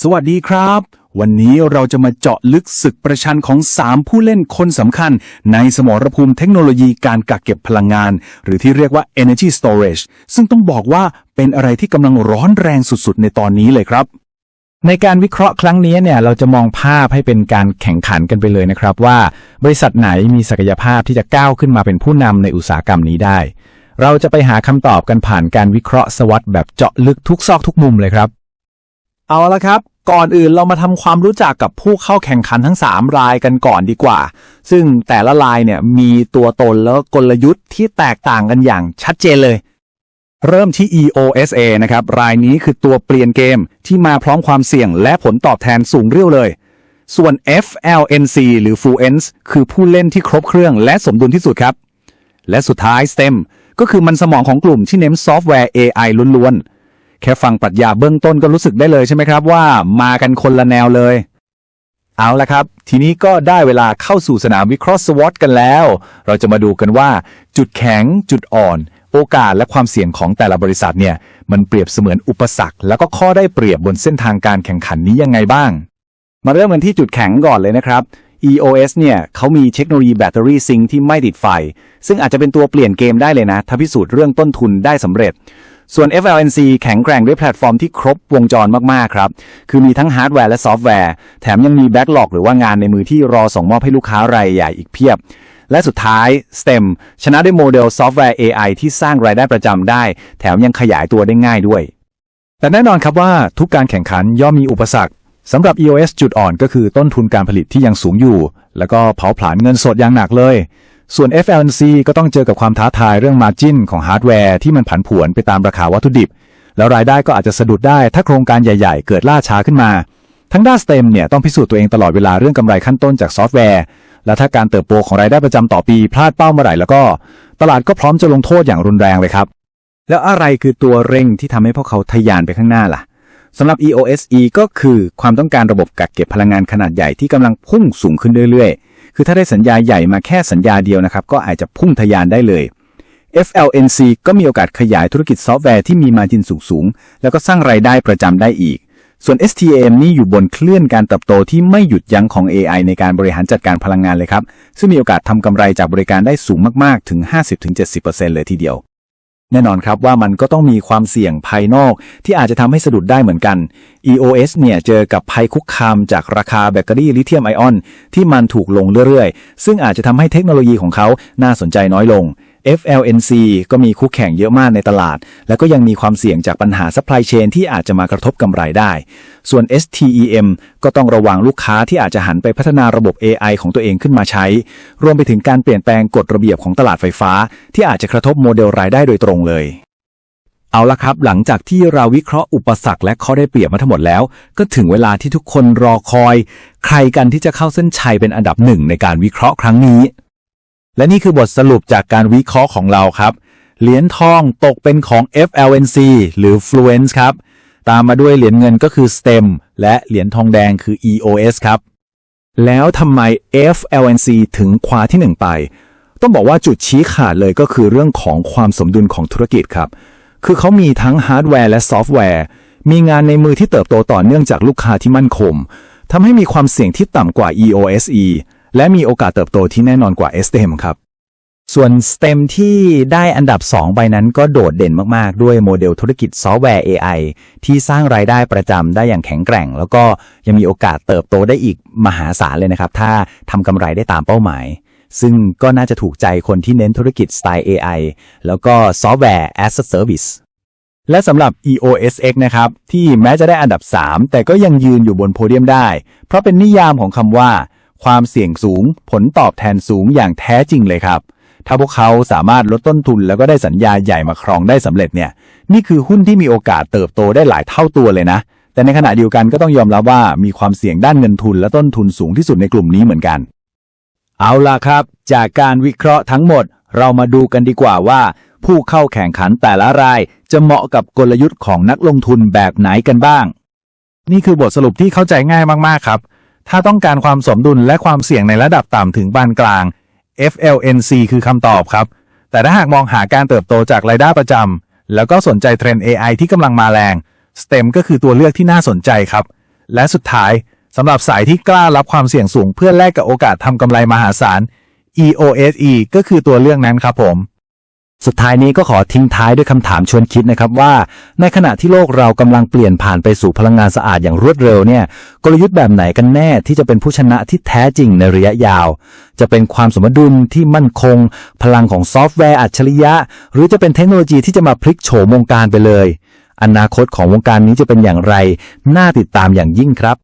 สวัสดีครับ วันนี้เราจะมาเจาะลึกศึกประชันของ 3 ผู้เล่นคนสำคัญ ในสมรภูมิเทคโนโลยีการกักเก็บพลังงาน หรือที่เรียกว่า energy storage ซึ่งต้องบอกว่าเป็นอะไรที่กำลังร้อนแรงสุดๆ ในตอนนี้เลยครับ ในการวิเคราะห์ครั้งนี้เนี่ยเราจะมองภาพให้เป็นการแข่งขันกันไปเลยนะครับว่า บริษัทไหนมีศักยภาพที่จะก้าวขึ้นมาเป็นผู้นำในอุตสาหกรรมนี้ได้ เราจะไปหาคำตอบกันผ่านการวิเคราะห์สวัสดแบบเจาะลึกทุกซอกทุกมุมเลยครับ เอาละครับ ก่อนอื่นเรามาทำความรู้จักกับผู้เข้าแข่งขันทั้ง 3 รายกันก่อนดีกว่า ซึ่งแต่ละรายเนี่ยมีตัวตนแล้วกลยุทธ์ที่แตกต่างกันอย่างชัดเจนเลย เริ่มที่ EOSA นะครับ รายนี้คือตัวเปลี่ยนเกมที่มาพร้อมความเสี่ยงและผลตอบแทนสูงเรี่ยวเลย ส่วน FLNC หรือ Fluence คือผู้เล่นที่ครบเครื่องและสมดุลที่สุดครับ และสุดท้าย STEM ก็คือมันสมองของกลุ่มที่เน้นซอฟต์แวร์ AI ล้วนๆ แค่ฟังปรัชญาเบื้องต้นก็รู้สึกได้เลยใช่ไหมครับว่ามากันคนละแนวเลย เอาละครับ ทีนี้ก็ได้เวลาเข้าสู่สนามวิเคราะห์ SWOT กันแล้ว เราจะมาดูกันว่า จุดแข็ง จุดอ่อน โอกาสและความเสี่ยงของแต่ละบริษัทเนี่ย มันเปรียบเสมือนอุปสรรค แล้วก็ข้อได้เปรียบบนเส้นทางการแข่งขันนี้ยังไงบ้าง มาเริ่มกันที่จุดแข็งก่อนเลยนะครับ EOS เนี่ยเขามีเทคโนโลยีแบตเตอรี่ซิงที่ไม่ติดไฟ ซึ่งอาจจะเป็นตัวเปลี่ยนเกมได้เลยนะ ถ้าพิสูจน์เรื่องต้นทุนได้สำเร็จ ส่วน FLNC แข็งแกร่งด้วยแพลตฟอร์มที่ครบวงจรมาก ๆ ครับ คือมีทั้งฮาร์ดแวร์และซอฟต์แวร์ แถมยังมีแบ็กหลอกหรือว่างานในมือที่รอส่งมอบให้ลูกค้ารายใหญ่อีกเพียบ และสุดท้าย STEM ชนะด้วยโมเดลซอฟต์แวร์ AI ที่สร้างรายได้ประจำได้ แถมยังขยายตัวได้ง่ายด้วย แต่แน่นอนครับว่าทุกการแข่งขันย่อมมีอุปสรรคสำหรับ EOS จุดอ่อนก็คือต้นทุนการผลิตที่ยังสูงอยู่ แล้วก็เผาผลาญเงินสดอย่างหนักเลย ส่วน FLNC ก็ต้องเจอกับความท้าทายเรื่อง Margin ของฮาร์ดแวร์ที่มันผันผวนไปตามราคาวัตถุดิบ แล้วรายได้ก็อาจจะสะดุดได้ถ้าโครงการใหญ่ๆ เกิดล่าช้าขึ้นมา ทั้งด้าน STEM เนี่ยต้องพิสูจน์ตัวเองตลอดเวลาเรื่องกำไรขั้นต้นจากซอฟต์แวร์ และถ้าการเติบโตของรายได้ประจำต่อปีพลาดเป้าเมื่อไหร่แล้วก็ ตลาดก็พร้อมจะลงโทษอย่างรุนแรงเลยครับ แล้วอะไรคือตัวเร่งที่ทำให้พวกเขาทะยานไปข้างหน้าล่ะสำหรับ EOSE ก็คือความต้องการระบบกักเก็บพลังงานขนาดใหญ่ที่กำลังพุ่งสูงขึ้นเรื่อยๆ คือถ้าได้สัญญาใหญ่มาแค่สัญญาเดียวนะครับ ก็อาจจะพุ่งทะยานได้เลย FLNC ก็มีโอกาสขยายธุรกิจซอฟต์แวร์ที่มีมาจินสูงสูง แล้วก็สร้างรายได้ประจำได้อีก ส่วน STM นี่อยู่บนเคลื่อนการเติบโตที่ไม่หยุดยั้งของ AI ในการบริหารจัดการพลังงานเลยครับ ซึ่งมีโอกาสทำกำไรจากบริการได้สูงมาก ๆ ถึง 50-70%เลยทีเดียว แน่นอนครับว่ามันก็ต้องมีความเสี่ยงภายนอกที่อาจจะทำให้สะดุดได้เหมือนกัน EOS เนี่ยเจอกับภัยคุกคามจากราคาแบตเตอรี่ลิเธียมไอออนที่มันถูกลงเรื่อยๆ ซึ่งอาจจะทำให้เทคโนโลยีของเขาน่าสนใจน้อยลง FLNC ก็มีคู่แข่งเยอะมากในตลาด แล้วก็ยังมีความเสี่ยงจากปัญหา supply chain ที่อาจจะมากระทบกำไรได้ ส่วน STEM ก็ต้องระวังลูกค้าที่อาจจะหันไปพัฒนาระบบ AI ของตัวเองขึ้นมาใช้ รวมไปถึงการเปลี่ยนแปลงกฎระเบียบของตลาดไฟฟ้า ที่อาจจะกระทบโมเดลรายได้โดยตรงเลยเอาละครับ หลังจากที่เราวิเคราะห์อุปสรรคและข้อได้เปรียบมาทั้งหมดแล้ว ก็ถึงเวลาที่ทุกคนรอคอย ใครกันที่จะเข้าเส้นชัยเป็นอันดับหนึ่งในการวิเคราะห์ครั้งนี้ และนี่คือบทสรุปจากการวิเคราะห์ของเราครับ เหรียญทองตกเป็นของ FLNC หรือ Fluence ครับ ตามมาด้วยเหรียญเงินก็คือ STEM และเหรียญทองแดงคือ EOS ครับ แล้วทำไม FLNC ถึงคว้าที่หนึ่งไป ต้องบอกว่าจุดชี้ขาดเลยก็คือเรื่องของความสมดุลของธุรกิจครับ คือเขามีทั้งฮาร์ดแวร์และซอฟต์แวร์ มีงานในมือที่เติบโตต่อเนื่องจากลูกค้าที่มั่นคงทำให้มีความเสี่ยงที่ต่ำกว่า EOSE และมีโอกาสเติบโตที่แน่นอนกว่า STEM ครับ ส่วน STEM ที่ได้อันดับ 2 ไปนั้นก็โดดเด่นมาก ๆ ด้วยโมเดลธุรกิจซอฟต์แวร์ AI ที่สร้างรายได้ประจำได้อย่างแข็งแกร่ง แล้วก็ยังมีโอกาสเติบโตได้อีกมหาศาลเลยนะครับ ถ้าทำกำไรได้ตามเป้าหมาย ซึ่งก็น่าจะถูกใจคนที่เน้นธุรกิจสไตล์ AI แล้วก็ซอฟต์แวร์ as a service และสำหรับ EOSX นะครับ ที่แม้จะได้อันดับ 3 แต่ก็ยังยืนอยู่บนโพเดียมได้ เพราะเป็นนิยามของคำว่า ความเสี่ยงสูง ผลตอบแทนสูงอย่างแท้จริงเลยครับ ถ้าพวกเขาสามารถลดต้นทุนแล้วก็ได้สัญญาใหญ่มาครองได้สำเร็จเนี่ย นี่คือหุ้นที่มีโอกาสเติบโตได้หลายเท่าตัวเลยนะ แต่ในขณะเดียวกันก็ต้องยอมรับว่ามีความเสี่ยงด้านเงินทุนและต้นทุนสูงที่สุดในกลุ่มนี้เหมือนกัน เอาล่ะครับ จากการวิเคราะห์ทั้งหมด เรามาดูกันดีกว่าว่า ผู้เข้าแข่งขันแต่ละราย จะเหมาะกับกลยุทธ์ของนักลงทุนแบบไหนกันบ้าง นี่คือบทสรุปที่เข้าใจง่ายมากๆครับ ถ้าต้องการความสมดุลและความเสี่ยงในระดับต่ำถึงปานกลาง FLNC คือคำตอบครับ แต่ถ้าหากมองหาการเติบโตจากรายได้ประจำแล้วก็สนใจเทรนด์ AI ที่กำลังมาแรง STEM ก็คือตัวเลือกที่น่าสนใจครับ และสุดท้ายสำหรับสายที่กล้ารับความเสี่ยงสูงเพื่อแลกกับโอกาสทำกำไรมหาศาล EOSE ก็คือตัวเลือกนั้นครับผม สุดท้ายนี้ก็ขอทิ้งท้ายด้วยคำถามชวนคิดนะครับว่า ในขณะที่โลกเรากำลังเปลี่ยนผ่านไปสู่พลังงานสะอาดอย่างรวดเร็วเนี่ยกลยุทธ์แบบไหนกันแน่ที่จะเป็นผู้ชนะที่แท้จริงในระยะยาว จะเป็นความสมดุลที่มั่นคง พลังของซอฟต์แวร์อัจฉริยะ หรือจะเป็นเทคโนโลยีที่จะมาพลิกโฉมวงการไปเลย อนาคตของวงการนี้จะเป็นอย่างไร น่าติดตามอย่างยิ่งครับ